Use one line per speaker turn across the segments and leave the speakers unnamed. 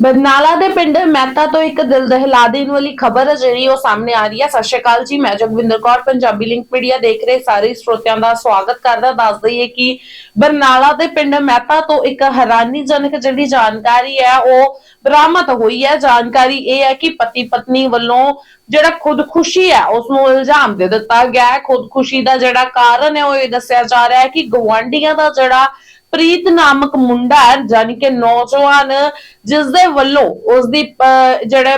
ਬਰਨਾਲਾ ਦੇ ਪਿੰਡ ਮਹਿਤਾ ਤੋਂ ਇੱਕ ਦਿਲ ਦਹਿਲਾ ਦੇਣ ਵਾਲੀ ਖਬਰ ਜਿਹੜੀ ਉਹ ਸਾਹਮਣੇ ਆ ਰਹੀ ਹੈ। ਸਤਿ ਸ਼੍ਰੀ ਅਕਾਲ ਜੀ, ਮੈਂ ਜਗਵਿੰਦਰ ਕੌਰ, ਪੰਜਾਬੀ ਲਿੰਕ ਮੀਡੀਆ ਦੇਖ ਰਹੇ ਸਾਰੇ ਸਰੋਤਿਆਂ ਦਾ ਸਵਾਗਤ ਕਰਦਾ। ਦੱਸ ਦਈਏ ਕਿ ਬਰਨਾਲਾ ਦੇ ਪਿੰਡ ਮਹਿਤਾ ਤੋਂ ਇੱਕ ਹੈਰਾਨੀਜਨਕ ਜਿਹੜੀ ਜਾਣਕਾਰੀ ਹੈ, ਉਹ ਬਰਾਮਦ ਹੋਈ ਹੈ। ਜਾਣਕਾਰੀ ਇਹ ਹੈ ਕਿ ਪਤੀ ਪਤਨੀ ਵੱਲੋਂ ਜਿਹੜਾ ਖੁਦਕੁਸ਼ੀ ਹੈ ਉਸ ਨੂੰ ਇਲਜ਼ਾਮ ਦੇ ਦਿੱਤਾ ਗਿਆ ਹੈ। ਖੁਦਕੁਸ਼ੀ ਦਾ ਜਿਹੜਾ ਕਾਰਨ ਹੈ, ਉਹ ਇਹ ਦੱਸਿਆ ਜਾ ਰਿਹਾ ਹੈ ਕਿ ਗਵਾਂਢੀਆਂ ਦਾ ਜਿਹੜਾ ਪ੍ਰੀਤ ਨਾਮਕ ਮੁੰਡਾ ਹੈ ਜਾਨੀ ਕਿ ਨੌਜਵਾਨ ਜਿਸ ਦੇ ਵੱਲੋਂ ਉਸ ਦੀ ਜਿਹੜੇ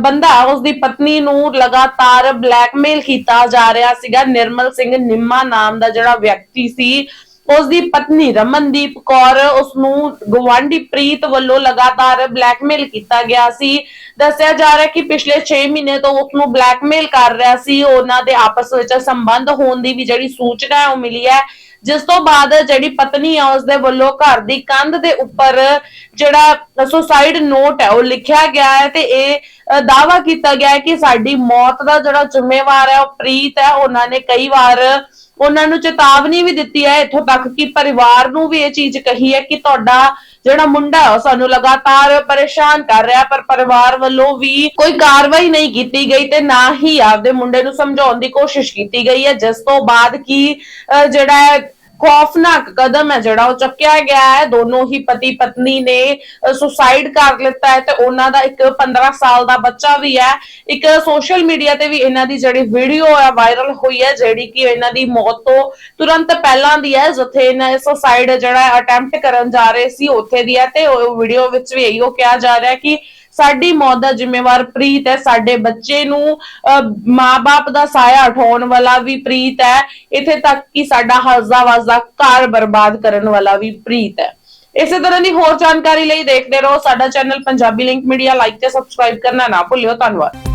ਬੰਦਾ ਉਸ ਦੀ ਪਤਨੀ ਨੂੰ ਲਗਾਤਾਰ ਬਲੈਕਮੇਲ ਕੀਤਾ ਜਾ ਰਿਹਾ ਸੀਗਾ। ਨਿਰਮਲ ਸਿੰਘ ਨਿੰਮਾ ਨਾਮ ਦਾ ਜਿਹੜਾ ਵਿਅਕਤੀ ਸੀ ਉਸ ਦੀ ਪਤਨੀ ਰਮਨਦੀਪ ਕੌਰ ਉਸ ਨੂੰ ਗਵਾਂਢੀ ਪ੍ਰੀਤ ਵੱਲੋਂ ਲਗਾਤਾਰ ਬਲੈਕਮੇਲ ਕੀਤਾ ਗਿਆ ਸੀ। ਦੱਸਿਆ ਜਾ ਰਿਹਾ ਕਿ ਪਿਛਲੇ 6 ਮਹੀਨੇ ਤੋਂ ਉਸ ਨੂੰ ਬਲੈਕਮੇਲ ਕਰ ਰਿਹਾ ਸੀ। ਉਹਨਾਂ ਦੇ ਆਪਸ ਵਿੱਚ ਸੰਬੰਧ ਹੋਣ ਦੀ ਵੀ ਜਿਹੜੀ ਸੂਚਨਾ ਹੈ, ਉਹ ਮਿਲੀ ਹੈ। ਜਿਸ ਤੋਂ ਬਾਅਦ ਜਿਹੜੀ ਪਤਨੀ ਆ ਉਸ ਦੇ ਵੱਲੋਂ ਘਰ ਦੀ ਕੰਧ ਦੇ ਉੱਪਰ ਜਿਹੜਾ ਸੁਸਾਈਡ ਨੋਟ ਹੈ, ਉਹ ਲਿਖਿਆ ਗਿਆ ਹੈ ਤੇ ਇਹ ਦਾਵਾ ਕੀਤਾ ਗਿਆ ਹੈ ਕਿ ਸਾਡੀ ਮੌਤ ਦਾ ਜਿਹੜਾ ਜ਼ਿੰਮੇਵਾਰ ਹੈ, ਉਹ ਪ੍ਰੀਤ ਹੈ। ਉਹਨਾਂ ਨੇ ਕਈ ਵਾਰ ਉਹਨਾਂ ਨੂੰ ਚੇਤਾਵਨੀ ਵੀ ਦਿੱਤੀ ਹੈ ਇੱਥੋਂ ਤੱਕ ਕਿ ਪਰਿਵਾਰ ਨੂੰ ਵੀ ਇਹ ਚੀਜ਼ ਕਹੀ ਹੈ ਕਿ ਤੁਹਾਡਾ ਜਿਹੜਾ ਮੁੰਡਾ ਉਹ ਸਾਨੂੰ ਲਗਾਤਾਰ ਪਰੇਸ਼ਾਨ ਕਰ ਰਿਹਾ, ਪਰ ਪਰਿਵਾਰ ਵੱਲੋਂ ਵੀ ਕੋਈ ਕਾਰਵਾਈ ਨਹੀਂ ਕੀਤੀ ਗਈ ਤੇ ਨਾ ਹੀ ਆਪਦੇ ਮੁੰਡੇ ਨੂੰ ਸਮਝਾਉਣ ਦੀ ਕੋਸ਼ਿਸ਼ ਕੀਤੀ ਗਈ ਹੈ, ਜਿਸ ਤੋਂ ਬਾਅਦ ਕੀ ਜਿਹੜਾ ਖੌਫਨਾਕ ਕਦਮ ਹੈ ਜਿਹੜਾ ਉਹ ਚੱਕਿਆ ਗਿਆ ਹੈ। ਦੋਨੋਂ ਹੀ ਪਤੀ ਪਤਨੀ ਨੇ ਸੁਸਾਈਡ ਕਰ ਲਿੱਤਾ ਹੈ ਤੇ ਉਹਨਾਂ ਦਾ ਇੱਕ 15 ਸਾਲ ਦਾ ਬੱਚਾ ਵੀ ਹੈ। ਇੱਕ ਸੋਸ਼ਲ ਮੀਡੀਆ ਤੇ ਵੀ ਇਹਨਾਂ ਦੀ ਜਿਹੜੀ ਵੀਡੀਓ ਹੈ ਵਾਇਰਲ ਹੋਈ ਹੈ, ਜਿਹੜੀ ਕਿ ਇਹਨਾਂ ਦੀ ਮੌਤ ਤੋਂ ਤੁਰੰਤ ਪਹਿਲਾਂ ਦੀ ਹੈ। ਜਿੱਥੇ ਇਹਨਾਂ ਸੁਸਾਈਡ ਜਿਹੜਾ ਅਟੈਂਪਟ ਕਰਨ ਜਾ ਰਹੇ ਸੀ, ਉੱਥੇ ਦੀ ਹੈ ਤੇ ਉਹ ਵੀਡੀਓ ਵਿੱਚ ਵੀ ਇਹੋ ਕਿਹਾ ਜਾ ਰਿਹਾ ਕਿ ਸਾਡੀ ਮੌਤ ਦਾ ਜ਼ਿੰਮੇਵਾਰ ਪ੍ਰੀਤ ਹੈ, ਸਾਡੇ ਬੱਚੇ ਨੂੰ ਮਾਪੇ ਦਾ ਸਾਇਆ ਉਠਾਉਣ ਵਾਲਾ ਵੀ ਪ੍ਰੀਤ ਹੈ, ਇੱਥੇ ਤੱਕ ਕਿ ਸਾਡਾ ਹੱਸਦਾ ਵਸਦਾ ਘਰ ਬਰਬਾਦ ਕਰਨ ਵਾਲਾ ਵੀ ਪ੍ਰੀਤ ਹੈ। ਇਸੇ ਤਰ੍ਹਾਂ ਦੀ ਹੋਰ ਜਾਣਕਾਰੀ ਲਈ ਦੇਖਦੇ ਰਹੋ, ਸਾਡਾ channel Punjabi link media like ਤੇ ਸਬਸਕ੍ਰਾਈਬ ਕਰਨਾ ਨਾ ਭੁੱਲਿਓ, ਧੰਨਵਾਦ।